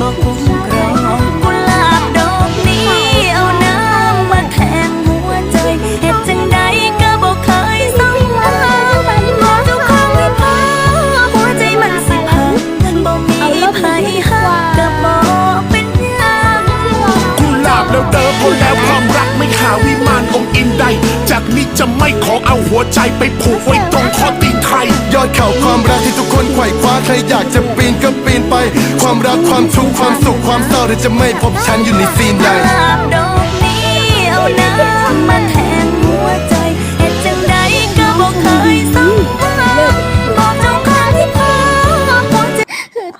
บอกคุ้มครองกุหลาบดอกนี้เอาน้ำมาแทนหัวใจเหตุจังใดก็บอกเคยสมหวังบอกเจ้าของไม่พอหัวใจมันสิพังบอกมีไผหักก็บอกเป็นหยังกุหลาบแล้วเดิมพอแล้วความรักไม่หาวิมานองอินใด จากนี้จะไม่ขอเอาหัวใจไปผูกไว้ตรงคอตีนใคร ยอดเข่าความรักที่ทุกคนไขว่คว้าใครอยากจะปีนก็ปีนไป ความรักความทุกข์ความสุขความเศร้าเธอจะไม่พบฉันอยู่ในซีนใด